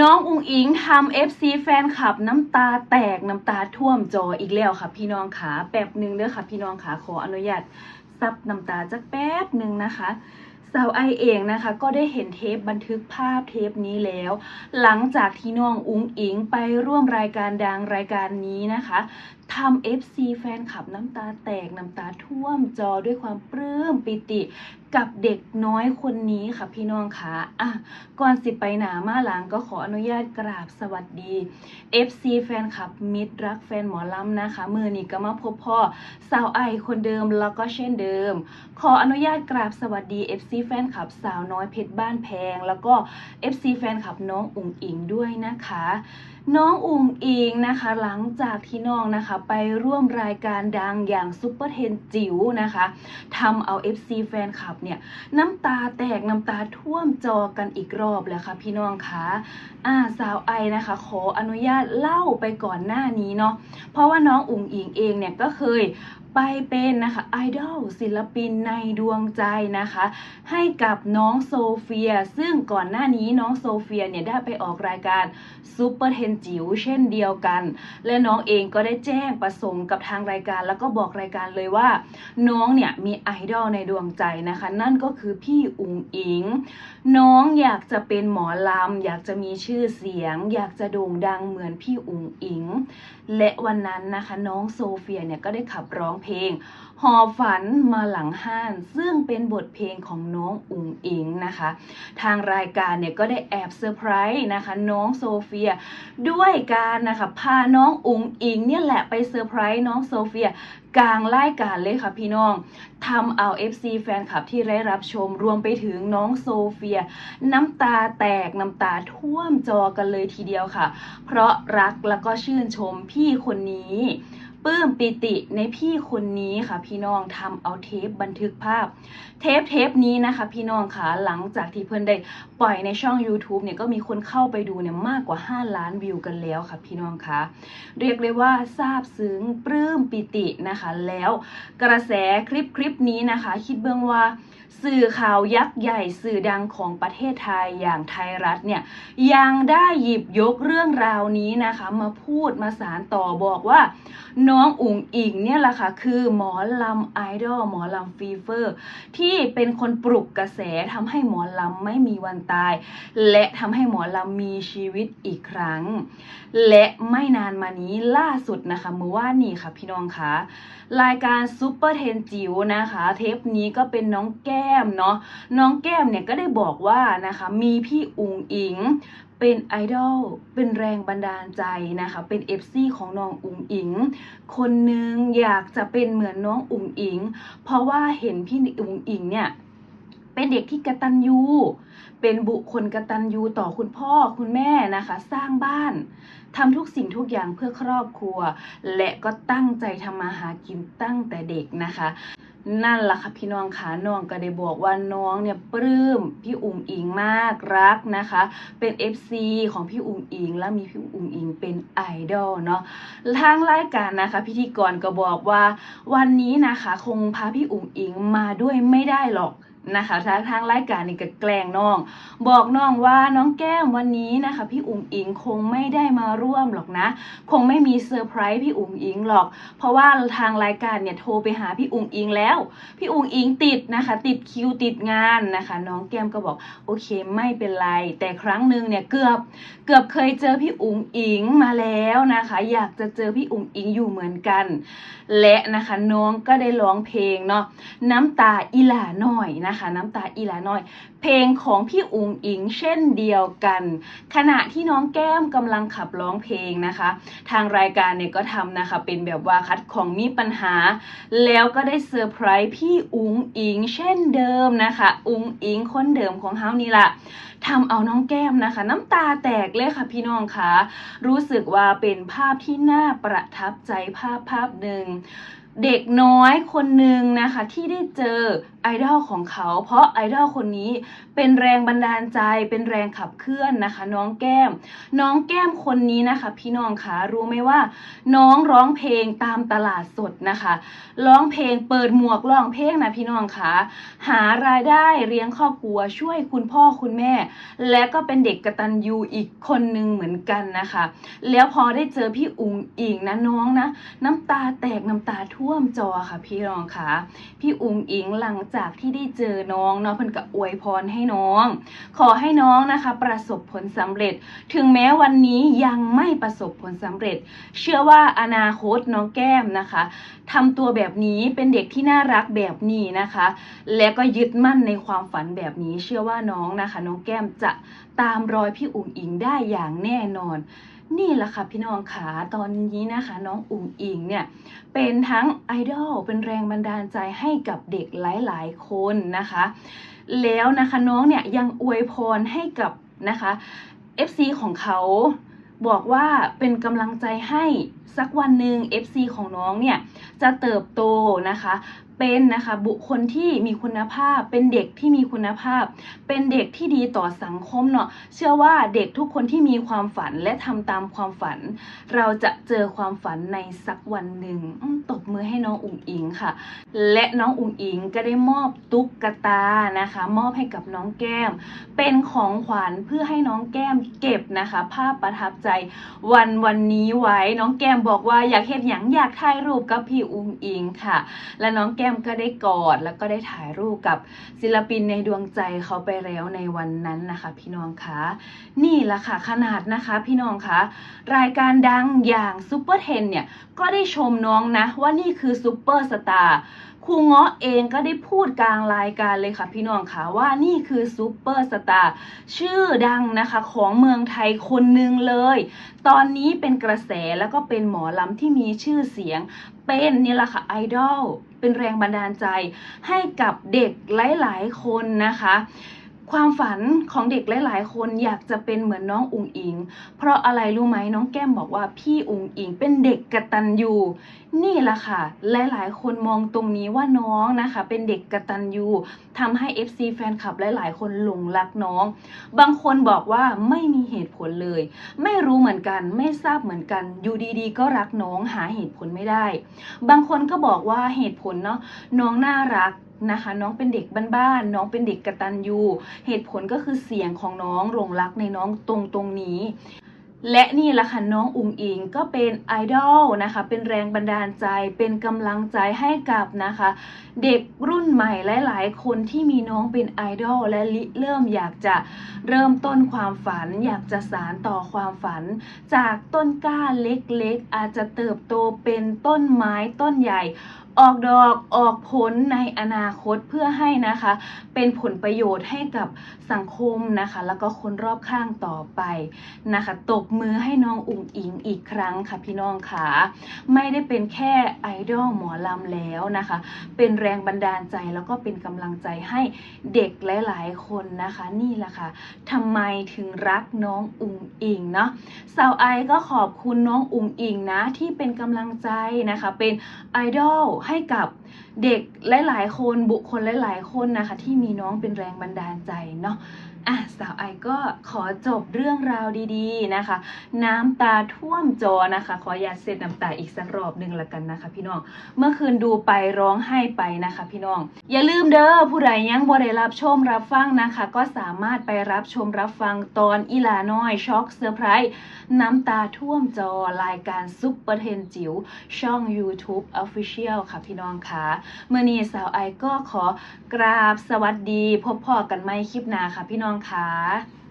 น้องอุงอิงทำ FC แฟนคลับน้ำตาแตกน้ำตาท่วมจออีกแล้วค่ะ พี่น้องขาแป๊บหนึ่งเด้อค่ะ พี่น้องขาขออนุญาตซับน้ำตาจักแป๊บหนึ่งนะคะสาวไอเองนะคะ ก็ได้เห็นเทปบันทึกภาพเทปนี้แล้ว หลังจากที่น้องอุงอิงไปร่วมรายการดังรายการนี้นะคะทำ FC แฟนคลับน้ำตาแตกน้ำตาท่วมจอด้วยความปลื้มปิติ กับเด็กน้อยคนนี้ค่ะพี่น้องคะอะก่อนสิไปหนามาหลังก็ขออนุญาตกราบสวัสดี FC แฟนคลับมิตรรักแฟนหมอลำนะคะ มือนี้ก็มาพบพ่อสาวไอคนเดิมแล้วก็เช่นเดิม ขออนุญาตกราบสวัสดี FC แฟนคลับสาวน้อยเพชรบ้านแพง แล้วก็ FC แฟนคลับน้องอุ๋งอิงด้วยนะคะ น้องอุ๋งอิงนะคะ หลังจากที่น้องนะคะ ไปร่วมรายการดังอย่างซุปเปอร์เทนจิ๋วนะคะทำเอา FC แฟนคลับเนี่ยน้ำตาแตกน้ำตาท่วมจอกันอีกรอบแล้วค่ะพี่น้องคะอ่าสาวไอนะคะ ขออนุญาตเล่าไปก่อนหน้านี้เนาะเพราะว่าน้องอุ๋งอิงเองเนี่ยก็เคย ไปเป็นนะคะไอดอลศิลปินในดวงใจนะคะ ให้กับน้องโซเฟีย ซึ่งก่อนหน้านี้น้องโซเฟียเนี่ยได้ไปออกรายการซูเปอร์เทนจิ๋วเช่นเดียวกัน และน้องเองก็ได้แจ้งประสงค์กับทางรายการ แล้วก็บอกรายการเลยว่า น้องเนี่ยมีไอดอลในดวงใจนะคะ นั่นก็คือพี่อุ๋งอิง น้องอยากจะเป็นหมอลำอยากจะมีชื่อเสียง อยากจะโด่งดังเหมือนพี่อุ๋งอิง และวันนั้นนะคะ น้องโซเฟียเนี่ยก็ได้ขับร้องเพลง หอฝันมาหลังห้าน ซึ่งเป็นบทเพลงของน้องอุ๋งอิงนะคะ ทางรายการเนี่ยก็ได้แอบเซอร์ไพรส์นะคะ น้องโซเฟีย ด้วยการนะคะพาน้องอุ๋งอิงเนี่ยแหละไปเซอร์ไพรส์น้องโซเฟียกลางรายการเลยค่ะพี่น้องทำเอา FC แฟนคลับที่ได้รับชมรวมไปถึงน้องโซเฟีย น้ำตาแตกน้ำตาท่วมจอกันเลยทีเดียวค่ะ เพราะรักแล้วก็ชื่นชมพี่คนนี้ ปลื้มปิติในพี่คนนี้ค่ะพี่น้องทำเอาเทปบันทึกภาพ เทปเทปนี้นะคะ พี่น้องค่ะหลังจากที่เพิ่อนได้ปล่อยในช่อง YouTube เนี่ยก็มีคนเข้าไปดูเนี่ยมากกว่า 5 ล้านวิวกันแล้วค่ะพี่น้องคะเรียกเลยว่าซาบซึ้งปลื้มปิตินะคะ แล้วกระแสคลิปคลิปนี้นะคะ คิดเบื้องว่าสื่อข่าวยักษ์ใหญ่สื่อดังของประเทศไทยอย่างไทยรัฐเนี่ยยังได้หยิบยกเรื่องราวนี้นะคะ มาพูดมาสารต่อบอกว่าน้้องอุ๋งอิงเนี่ยแหละค่ะคือหมอลำไอดอลหมอลำฟีเวอร์ที่เป็นคนปลุกกระแสทำให้หมอลำไม่มีวันตาย และทำให้หมอลำมีชีวิตอีกครั้ง และไม่นานมานี้ล่าสุดนะคะเมื่อว่านนี้ค่ะพี่น้องคะรายการซูเปอร์เทนจิ๋วนะคะ เทปนี้ก็เป็นน้องแก้มเนาะน้องแก้มเนี่ยก็ได้บอกว่านะคะมีพี่อุ๋งอิง เป็นไอดอล เป็นแรงบันดาลใจนะคะ เป็น FC ของน้องอุ๋งอิง คนหนึ่งอยากจะเป็นเหมือนน้องอุ๋งอิง เพราะว่าเห็นพี่อุ๋งอิงเนี่ยเป็นเด็กที่กระตัญญูเป็นบุคคลกระตัญญูต่อคุณพ่อคุณแม่นะคะ สร้างบ้านทำทุกสิ่งทุกอย่างเพื่อครอบครัว และก็ตั้งใจทำมาหากินตั้งแต่เด็กนะคะ นั่นล่ะค่ะพี่น้องค่ะน้องก็ได้บอกว่าน้องเนี่ยปลื้มพี่อุ๋มอิงมากรักนะคะ เป็น FC ของพี่อุ๋มอิง และมีพี่อุ๋มอิงเป็นไอดอลเนาะทางรายการนะคะ พิธีกรก็บอกว่า วันนี้นะคะ คงพาพี่อุ๋มอิงมาด้วยไม่ได้หรอก นะคะทางทางรายการนี่ก็แกล้งน้อง บอกน้องว่าน้องแก้มวันนี้นะคะ พี่อุ๋งอิงคงไม่ได้มาร่วมหรอกนะ คงไม่มีเซอร์ไพรส์พี่อุ๋งอิงหรอก เพราะว่าทางรายการเนี่ยโทรไปหาพี่อุ๋งอิงแล้ว พี่อุ๋งอิงติดนะคะ ติดคิวติดงานนะคะ น้องแก้มก็บอกโอเคไม่เป็นไร แต่ครั้งหนึ่งเนี่ยเกือบเกือบเคยเจอพี่อุ๋งอิงมาแล้วนะคะ อยากจะเจอพี่อุ๋งอิงอยู่เหมือนกัน และนะคะน้องก็ได้ร้องเพลงเนาะน้ำตาอีหล่าหน่อยนะคะน้ำตาอีลาน่อย เพลงของพี่อุ๋งอิงเช่นเดียวกัน ขณะที่น้องแก้มกำลังขับร้องเพลงนะคะ ทางรายการเนี่ยก็ทำนะคะเป็นแบบว่าคัดของมีปัญหา แล้วก็ได้เซอร์ไพรส์พี่อุ๋งอิงเช่นเดิมนะคะ อุ๋งอิงคนเดิมของเฮานี่ละทำเอาน้องแก้มนะคะ น้ำตาแตกเลยค่ะพี่น้องคะรู้สึกว่าเป็นภาพที่น่าประทับใจภาพภาพหนึ่ง เด็กน้อยคนหนึ่งนะคะที่ได้เจอไอดอลของเขา เพราะไอดอลคนนี้เป็นแรงบันดาลใจเป็นแรงขับเคลื่อนนะคะ น้องแก้ม น้องแก้มคนนี้นะคะ พี่น้องคะรู้ไหมว่า น้องร้องเพลงตามตลาดสดนะคะ ร้องเพลงเปิดหมวกร้องเพลงนะพี่น้องคะหารายได้เลี้ยงครอบครัวช่วยคุณพ่อคุณแม่ และก็เป็นเด็กกระตัญญูอีกคนหนึ่งเหมือนกันนะคะ แล้วพอได้เจอพี่อุ๋งอิงนะน้องนะ น้ำตาแตกน้ำตาท่ว่วมจอค่ะพี่รองค่ะพี่อุ๋งอิงหลังจากที่ได้เจอน้องเนาะเพิ่นก็อวยพรให้น้อง ขอให้น้องนะคะ ประสบผลสำเร็จ ถึงแม้วันนี้ยังไม่ประสบผลสำเร็จ เชื่อว่าอนาคตน้องแก้มนะคะทำตัวแบบนี้เป็นเด็กที่น่ารักแบบนี้นะคะ และก็ยึดมั่นในความฝันแบบนี้ เชื่อว่าน้องนะคะ น้องแก้มจะตามรอยพี่อุ๋งอิงได้อย่างแน่นอน นี่แหละค่ะพี่น้องขาตอนนี้นะคะ น้องอุ๋งอิงเนี่ยเป็นทั้งไอดอลเป็นแรงบันดาลใจให้กับเด็กหลาย ๆ คนนะคะ แล้วนะคะน้องเนี่ยยังอวยพรให้กับนะคะ FC ของเขาบอกว่าเป็นกำลังใจให้ สักวันหนึ่ง FC ของน้องเนี่ยจะเติบโตนะคะเป็นนะคะบุคคลที่มีคุณภาพ เป็นเด็กที่มีคุณภาพ เป็นเด็กที่ดีต่อสังคมเนาะเชื่อว่าเด็กทุกคนที่มีความฝันและทำตามความฝัน เราจะเจอความฝันในสักวันหนึ่งตบมือให้น้องอุ๋งอิงค่ะ และน้องอุ๋งอิงก็ได้มอบตุ๊กตานะคะ มอบให้กับน้องแก้ม เป็นของขวัญเพื่อให้น้องแก้มเก็บนะคะ ภาพประทับใจวันวันนี้ไว้น้องแก้มบอกว่าอยากเห็นอย่างอยากถ่ายรูปกับพี่อุ้งอิงค่ะ และน้องแก้มก็ได้กอดแล้วก็ได้ถ่ายรูปกับศิลปินในดวงใจเขาไปแล้วในวันนั้นนะคะ พี่น้องคะนี่แหละค่ะขนาดนะคะ พี่น้องคะรายการดังอย่างซูเปอร์เทนเนี่ยก็ได้ชมน้องนะว่านี่คือซูเปอร์สตาร์ ครูเงาะเองก็ได้พูดกลางรายการเลยค่ะพี่น้องค่ะว่านี่คือซูเปอร์สตาร์ชื่อดังนะคะของเมืองไทยคนหนึ่งเลย ตอนนี้เป็นกระแสแล้วก็เป็นหมอลำที่มีชื่อเสียง เป็นนี่แหละค่ะไอดอลเป็นแรงบันดาลใจให้กับเด็กหลาย ๆ คนนะคะ ความฝันของเด็กหลาย ๆ คนอยากจะเป็นเหมือนน้องอุ๋งอิง เพราะอะไรรู้ไหมน้องแก้มบอกว่าพี่อุ๋งอิงเป็นเด็กกระตัญญูนี่แหละค่ะ หลาย ๆ คนมองตรงนี้ว่าน้องนะคะ เป็นเด็กกระตัญญูทำให้ FC แฟนคลับหลาย ๆ คนหลงรักน้อง บางคนบอกว่าไม่มีเหตุผลเลย ไม่รู้เหมือนกันไม่ทราบเหมือนกันอยู่ดีๆ ก็รักน้องหาเหตุผลไม่ได้ บางคนก็บอกว่าเหตุผลเนาะน้องน่ารัก นะคะ น้องเป็นเด็กบ้านๆน้องเป็นเด็กกระตัญญูเหตุผลก็คือเสียงของน้องหลงรักในน้องตรงตรงนี้และนี่แหละค่ะน้องอุงอิงก็เป็นไอดอลนะคะ เป็นแรงบันดาลใจเป็นกำลังใจให้กับนะคะ เด็กรุ่นใหม่หลาย ๆ คนที่มีน้องเป็นไอดอลและริเริ่มอยากจะเริ่มต้นความฝัน อยากจะสารต่อความฝัน จากต้นกล้าเล็ก ๆ อาจจะเติบโตเป็นต้นไม้ต้นใหญ่ ออกดอกออกผลในอนาคตเพื่อให้นะคะ เป็นผลประโยชน์ให้กับสังคมนะคะ แล้วก็คนรอบข้างต่อไปนะคะ ตบมือให้น้องอุ๋งอิงอีกครั้งค่ะพี่น้องค่ะไม่ได้เป็นแค่ไอดอลหมอลำแล้วนะคะ เป็นแรงบันดาลใจแล้วก็เป็นกำลังใจให้เด็กหลาย ๆ คนนะคะ นี่แหละค่ะทำไมถึงรักน้องอุ๋งอิงเนาะสาวไอก็ขอบคุณน้องอุ๋งอิงนะที่เป็นกำลังใจนะคะ เป็นไอดอลให้กับเด็กหลายๆคนบุคคลหลายๆคนนะคะ ที่มีน้องเป็นแรงบันดาลใจเนาะอะสาวไอก็ขอจบเรื่องราวดีๆนะคะ น้ำตาท่วมจอนะคะ ขออย่าเสร็จน้ำตาอีกสักรอบหนึ่งละกันนะคะ พี่น้องเมื่อคืนดูไปร้องไห้ไปนะคะ พี่น้อง อย่าลืมเด้อผู้ใดยังบ่ได้รับชมรับฟังนะคะ ก็สามารถไปรับชมรับฟังตอนอีลาน้อยช็อกเซอร์ไพรส์น้ำตาท่วมจอรายการซุปเปอร์เทนจิ๋วช่อง YouTube Official ค่ะพี่น้องค่ะเมื่อนี้สาวไอก็ขอกราบสวัสดี พบพ่อกันไหมคลิปหน้าค่ะพี่น้องค่ะ